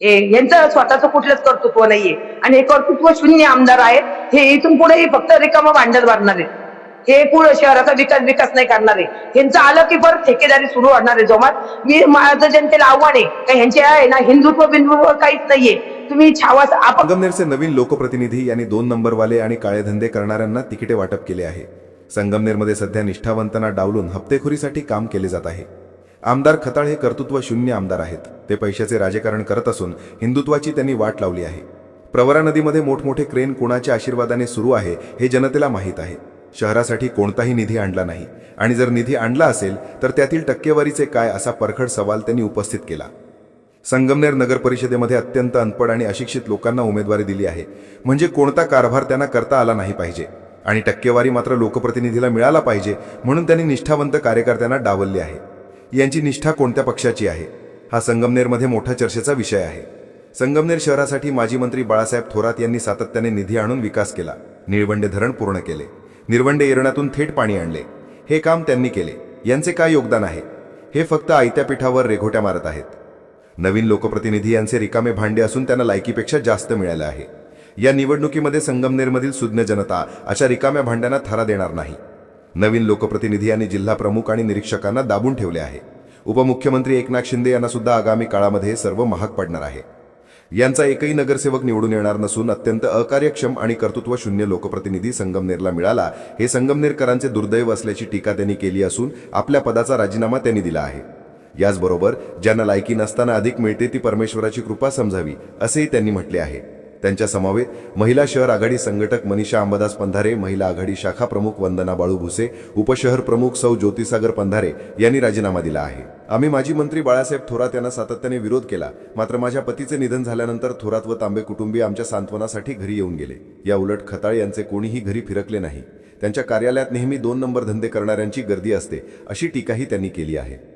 यांचं स्वतःचं कुठलंच कर्तृत्व नाहीये. आणि हे कर्तृत्व शून्य आमदार आहेत हे इथून पुढे हे फक्त रिकामा भांडत भरणार आहेत. हे पुढे शहराचा विकास विकास नाही करणार आहे. यांचं आलं की परत ठेकेदारी सुरू होणार आहे जोमात. मी माझं जनतेला आव्हान आहे का ह्यांचे आहे ना हिंदुत्व बिंदुत्व काहीच नाहीये. तुम्ही छावा संगमनेरचे नवीन लोकप्रतिनिधी यांनी दोन नंबरवाले आणि काळे धंदे करणाऱ्यांना तिकिटे वाटप केले आहे. संगमनेरमध्ये सध्या निष्ठावंतांना डावलून हप्तेखोरीसाठी काम केले जात आहे. आमदार खताळ हे कर्तृत्व शून्य आमदार आहेत. ते पैशाचे राजकारण करत असून हिंदुत्वाची त्यांनी वाट लावली आहे. प्रवरा नदीमध्ये मोठमोठे क्रेन कोणाच्या आशीर्वादाने सुरू आहे हे जनतेला माहीत आहे. शहरासाठी कोणताही निधी आणला नाही. आणि जर निधी आणला असेल तर त्यातील टक्केवारीचे काय असा परखड सवाल त्यांनी उपस्थित केला. संगमनेर नगर परिषदेमध्ये अत्यंत अनपड आणि अशिक्षित लोकांना उमेदवारी दिली आहे. म्हणजे कोणता कारभार त्यांना करता आला नाही पाहिजे. आणि टक्केवारी मात्र लोकप्रतिनिधीला मिळाला पाहिजे म्हणून त्यांनी निष्ठावंत कार्यकर्त्यांना डावलले आहे. यांची निष्ठा कोणत्या पक्षाची आहे? हा संगमनेरमध्ये मोठा चर्चेचा विषय आहे. संगमनेर शहरासाठी माजी मंत्री बाळासाहेब थोरात यांनी सातत्याने निधी आणून विकास केला. निळवंडे धरण पूर्ण केले. निर्वंडे एरणातून थेट पाणी आणले. हे काम त्यांनी केले. यांचे काय योगदान आहे? हे फक्त आयत्या पीठावर रेघोट्या मारत आहेत. नवीन लोकप्रतिनिधी यांचे रिकामे भांडे असून त्यांना लायकीपेक्षा जास्त मिळालं आहे. या निवडणुकीमध्ये संगमनेरमधील सुज्ञ जनता अशा रिकाम्या भांड्यांना थारा देणार नाही. नवीन लोकप्रतिनिधी आणि जिल्हा प्रमुख आणि निरीक्षकांना दाबून ठेवले आहे. उपमुख्यमंत्री एकनाथ शिंदे यांना सुद्धा आगामी काळामध्ये हे सर्व महाग पडणार आहे. यांचा एकही नगरसेवक निवडून येणार नसून अत्यंत अकार्यक्षम आणि कर्तृत्व शून्य लोकप्रतिनिधी संगमनेरला मिळाला हे संगमनेरकरांचे दुर्दैव असल्याची टीका त्यांनी केली असून आपल्या पदाचा राजीनामा त्यांनी दिला आहे. याचबरोबर ज्यांना लायकी नसताना अधिक मिळते ती परमेश्वराची कृपा समजावी असेही त्यांनी म्हटले आहे. त्यांच्या समावेत महिला शहर आघाडी संघटक मनीषा अंबादास पंधारे महिला आघाडी शाखा प्रमुख वंदना बाळू भुसे उपशहर प्रमुख सौ ज्योतिसागर पंधारे यांनी राजीनामा दिला आहे. आम्ही माजी मंत्री बाळासाहेब थोरात यांना सातत्याने विरोध केला मात्र माझ्या पतीचे निधन झाल्यानंतर थोरात व तांबे कुटुंबीय आमच्या सांत्वनासाठी घरी येऊन गेले. या उलट खताळ यांचे कोणीही घरी फिरकले नाही. त्यांच्या कार्यालयात नेहमी दोन नंबर धंदे करणाऱ्यांची गर्दी असते अशी टीकाही त्यांनी केली आहे.